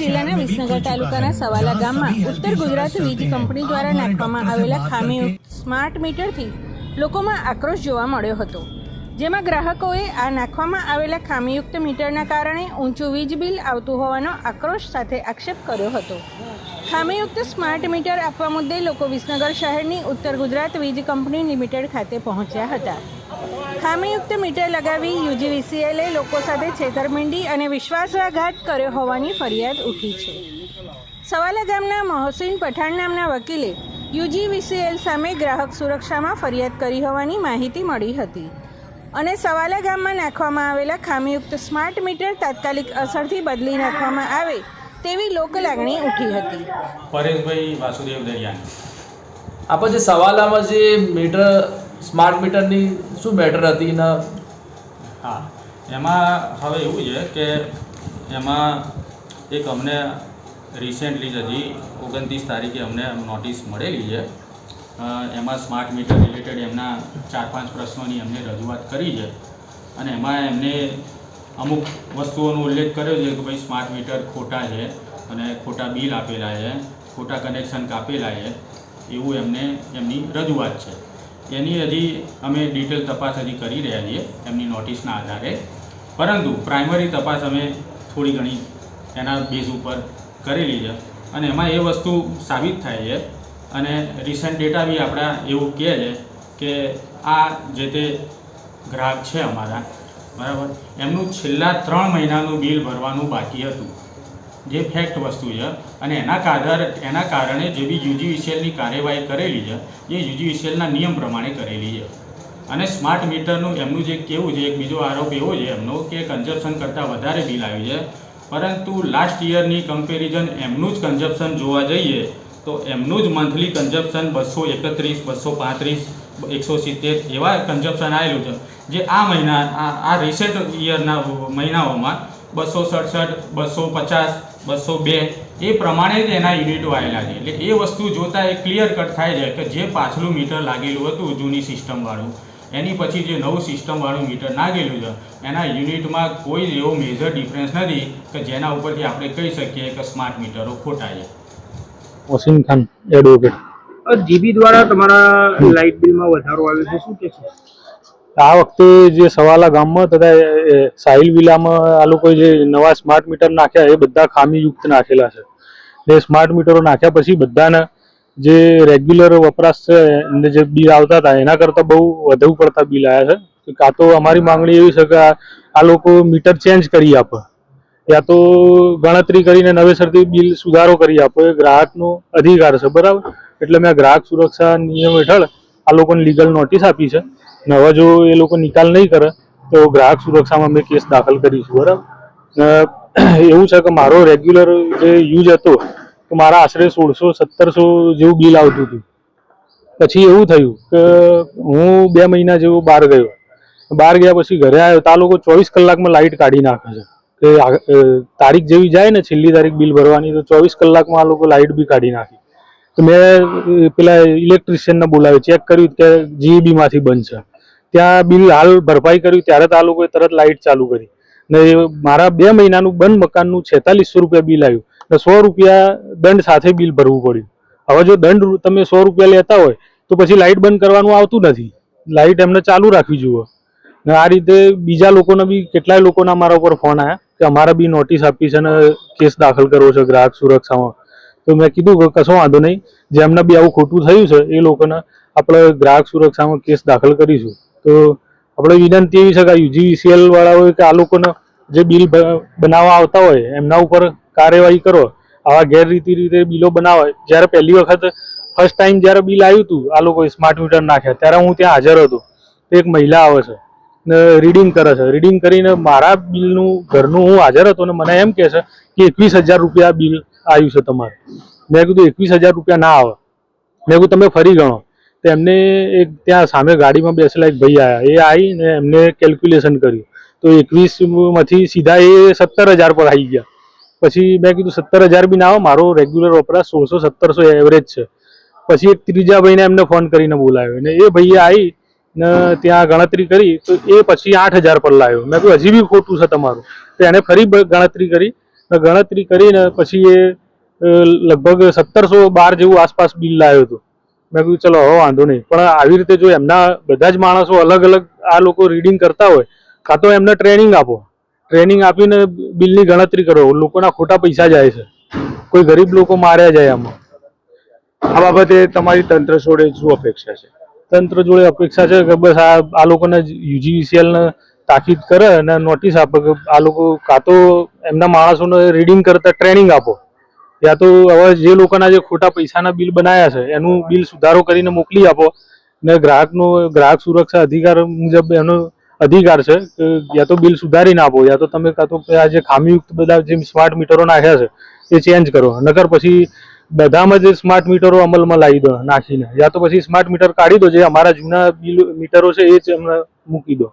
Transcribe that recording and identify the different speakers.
Speaker 1: જિલ્લાના વિસનગર તાલુકાના સવાલા ગામમાં ઉત્તર ગુજરાત વીજ કંપની દ્વારા નાખવામાં આવેલા ખામીયુક્ત સ્માર્ટ મીટરથી લોકોમાં આક્રોશ જોવા મળ્યો હતો. જેમાં ગ્રાહકોએ આ નાખવામાં આવેલા ખામીયુક્ત મીટરના કારણે ઊંચું વીજ બિલ આવતું હોવાનો આક્રોશ સાથે આક્ષેપ કર્યો હતો. ખામીયુક્ત સ્માર્ટ મીટર આપવા મુદ્દે લોકો વિસનગર શહેરની ઉત્તર ગુજરાત વીજ કંપની લિમિટેડ ખાતે પહોંચ્યા હતા. ખામીયુક્ત મીટર લગાવી યુજીવીસીએલે લોકો સાથે છેતરપિંડી અને વિશ્વાસઘાત કર્યો હોવાની ફરિયાદ ઉઠી છે. સવાલા ગામના મોહસિન પઠાણ નામના વકીલે યુજીવીસીએલ સામે ગ્રાહક સુરક્ષામાં ફરિયાદ કરી હોવાની માહિતી મળી હતી અને સવાલા ગામમાં નાખવામાં આવેલા ખામીયુક્ત સ્માર્ટ મીટર તાત્કાલિક અસરથી બદલી નાખવામાં આવે તેવી લોકલાગણી ઉઠી હતી.
Speaker 2: પરેશભાઈ વાસુદેવ દરિયાની.
Speaker 3: આપણે જે સવાલામાં જે મીટર સ્માર્ટ મીટરની શું મેટર હતી ને
Speaker 2: હા, એમાં હવે એવું છે કે એમાં એક અમને રિસેન્ટલી જ હજી ઓગણત્રીસ તારીખે અમને નોટિસ મળેલી છે. એમાં સ્માર્ટ મીટર રિલેટેડ એમના ચાર પાંચ પ્રશ્નોની અમને રજૂઆત કરી છે. અને એમાં એમને અમુક વસ્તુઓનો ઉલ્લેખ કર્યો છે કે ભાઈ સ્માર્ટ મીટર ખોટા છે અને ખોટા બિલ આપેલા છે, ખોટા કનેક્શન કાપેલા છે. એવું એમને એમની રજૂઆત છે. એની હજી અમે ડિટેલ તપાસ હજી કરી રહ્યા છીએ, એમની નોટિસના આધારે. પરંતુ પ્રાઇમરી તપાસ અમે થોડી ઘણી એના બેઝ ઉપર કરેલી છે. અને એમાં એ વસ્તુ સાબિત થાય છે. અને રિસન્ટ ડેટા બી આપણા એવું કહે છે કે આ જે તે ગ્રાહક છે અમારા, બરાબર? એમનું છેલ્લા ત્રણ મહિનાનું બિલ ભરવાનું બાકી હતું. જે ફેક્ટ વસ્તુ છે અને એના કારણે એના કારણે જે બી યુજીવીસીએલની કાર્યવાહી કરેલી છે, એ યુજીવીસીએલના નિયમ પ્રમાણે કરેલી છે. અને સ્માર્ટ મીટરનું એમનું જે કેવું છે, એક બીજો આરોપ એવો છે એમનો કે કન્ઝપ્શન કરતાં વધારે બિલ આવ્યું છે. પરંતુ લાસ્ટ યરની કમ્પેરિઝન એમનું જ કન્ઝપ્શન જોવા જઈએ, તો એમનું જ મંથલી કન્ઝપ્શન બસો એકત્રીસ, બસો પાંત્રીસ, એકસો સિત્તેર એવા કન્ઝપ્શન આવેલું છે. જે આ મહિના, આ રિસેન્ટ યરના મહિનાઓમાં બસો સડસઠ, બસો પચાસ બસો બે. એ પ્રમાણે જ એના યુનિટો આવેલા છે. એટલે એ વસ્તુ જોતાં એ ક્લિયર કટ થાય છે કે જે પાછલું મીટર લાગેલું હતું જૂની સિસ્ટમવાળું એની પછી જે નવું સિસ્ટમવાળું મીટર નાખેલું છે એના યુનિટમાં કોઈ એવો મેજર ડિફરન્સ નથી કે જેના ઉપરથી આપણે કહી શકીએ કે સ્માર્ટ મીટરો ખોટા છે.
Speaker 4: વસીમ ખાન એડવોકેટ
Speaker 5: જીબી દ્વારા તમારા લાઇટ બિલમાં વધારો આવ્યો છે શું કહેશો
Speaker 4: આ વખતે જે સવાલા ગામમાં તથા સાહિલ વિલામાં આ લોકોએ જે નવા સ્માર્ટ મીટર નાખ્યા, એ બધા ખામીયુક્ત નાખેલા છે. એ સ્માર્ટ મીટરો નાખ્યા પછી બધાને જે રેગ્યુલર વપરાશ છે એને જે બિલ આવતા હતા, એના કરતાં બહુ વધુ પડતા બિલ આવ્યા છે. કાં તો અમારી માંગણી એવી છે કે આ લોકો મીટર ચેન્જ કરી આપે. યા તો ગણતરી કરીને નવેસરથી બિલ સુધારો કરી આપો. એ ગ્રાહકનો અધિકાર છે, બરાબર? એટલે મેં ગ્રાહક સુરક્ષા નિયમ હેઠળ આ લોકોને લીગલ નોટિસ આપી છે. ને હવે જો એ લોકો નિકાલ નહીં કરે, તો ગ્રાહક સુરક્ષામાં અમે કેસ દાખલ કરીશું બરાબર? એવું છે કે મારો રેગ્યુલર જે યુઝ હતો, તો મારા આશરે સોળસો સત્તરસો જેવું બિલ આવતું હતું. પછી એવું થયું કે હું બે મહિના જેવું બહાર ગયો. બહાર ગયા પછી ઘરે આવ્યો, તો આ લોકો ચોવીસ કલાકમાં લાઇટ કાઢી નાખે છે. કે તારીખ જેવી જાય ને, છેલ્લી તારીખ બિલ ભરવાની, તો ચોવીસ કલાકમાં આ લોકો લાઇટ બી કાઢી નાખી. તો મેં પેલા ઇલેક્ટ્રિશિયનને બોલાવ્યો ચેક કર્યું કે જીઈબીમાંથી બંધ છે. ત્યાં બિલ હાલ ભરપાઈ કર્યું, ત્યારે તો આ લોકોએ તરત લાઇટ ચાલુ કરી. ને મારા બે મહિનાનું બંધ મકાનનું છેતાલીસો રૂપિયા બિલ આવ્યું. ને સો રૂપિયા દંડ સાથે બિલ ભરવું પડ્યું. હવે જો દંડ તમે સો રૂપિયા લેતા હોય, તો પછી લાઇટ બંધ કરવાનું આવતું નથી. લાઇટ એમને ચાલુ રાખવી જોઈએ. ને આ રીતે બીજા લોકોને બી, કેટલાય લોકોના મારા ઉપર ફોન આવ્યા કે અમારે બી નોટિસ આપી છે ને કેસ દાખલ કરવો છે ગ્રાહક સુરક્ષામાં. તો મેં કીધું કે કશો વાંધો નહીં. જેમને બી આવું ખોટું થયું છે, એ લોકોને આપણે ગ્રાહક સુરક્ષામાં કેસ દાખલ કરીશું. તો આપણે વિનંતી એવી છે કે યુજીવીસીએલ વાળાઓએ કે આ લોકોને જે બિલ બનાવવા આવતા હોય, એમના ઉપર કાર્યવાહી કરો. આવા ગેરરીતિ રીતે બિલો બનાવે જ્યારે પહેલી વખત ફર્સ્ટ ટાઈમ જ્યારે બિલ આવ્યું હતું, આ લોકોએ સ્માર્ટ મીટર નાખ્યા. ત્યારે હું ત્યાં હાજર હતો. એક મહિલા આવે છે ને રીડિંગ કરે છે. રીડિંગ કરીને મારા બિલનું, ઘરનું હું હાજર હતો ને મને એમ કહે છે કે એકવીસ હજાર રૂપિયા બિલ આવ્યું છે તમારે. મેં કીધું, એકવીસ હજાર રૂપિયા ના આવે. મેં કીધું, તમે ફરી ગણો. તો એમને એક ત્યાં સામે ગાડીમાં બેસેલા એક ભાઈ આવ્યા એ આવી ને એમને કેલ્ક્યુલેશન કર્યું. તો એકવીસમાંથી સીધા એ સત્તર હજાર પર આવી ગયા. પછી મેં કીધું, સત્તર હજાર બી ના આવે, મારો રેગ્યુલર વપરાશ સોળસો સત્તરસો એવરેજ છે. પછી એક ત્રીજા ભાઈને એમને ફોન કરીને બોલાવ્યો. ને એ ભાઈએ આવી ને ત્યાં ગણતરી કરી, તો એ પછી આઠ હજાર પર લાવ્યો. મેં કહ્યું હજી બી ખોટું છે તમારું. તો એને ફરી ગણતરી કરી. ને ગણતરી કરીને પછી એ લગભગ સત્તરસો બાર જેવું આસપાસ બિલ લાવ્યો હતું. મેં કીધું ચલો હવે વાંધો નહીં. પણ આવી રીતે જો એમના બધા જ માણસો અલગ અલગ આ લોકો રીડિંગ કરતા હોય કાં તો એમને ટ્રેનિંગ આપો. ટ્રેનિંગ આપીને બિલની ગણતરી કરો. લોકોના ખોટા પૈસા જાય છે. કોઈ ગરીબ લોકો માર્યા જાય આમાં.
Speaker 5: આ બાબતે તમારી તંત્ર જોડે શું અપેક્ષા છે?
Speaker 4: તંત્ર જોડે અપેક્ષા છે કે બસ આ આ લોકોને યુજીવીસીએલને તાકીદ કરે અને નોટિસ આપે કે આ લોકો કાં તો એમના માણસોને રીડિંગ કરતા ટ્રેનિંગ આપો. યા તો હવે જે લોકોના જે ખોટા પૈસાના બિલ બનાવ્યા છે, એનું બિલ સુધારો કરીને મોકલી આપો. ને ગ્રાહકનો, ગ્રાહક સુરક્ષા અધિકાર મુજબ એનો અધિકાર છે, કે યા તો બિલ સુધારીને આપો, યા તો તમે કાં તો આ જે ખામીયુક્ત બધા જે સ્માર્ટ મીટરો નાખ્યા છે, એ ચેન્જ કરો. નકર પછી બધામાં જે સ્માર્ટ મીટરો અમલમાં લાવી દો, નાખીને. યા તો પછી સ્માર્ટ મીટર કાઢી દો, જે અમારા જૂના બિલ, મીટરો છે, એ જ અમને મૂકી દો.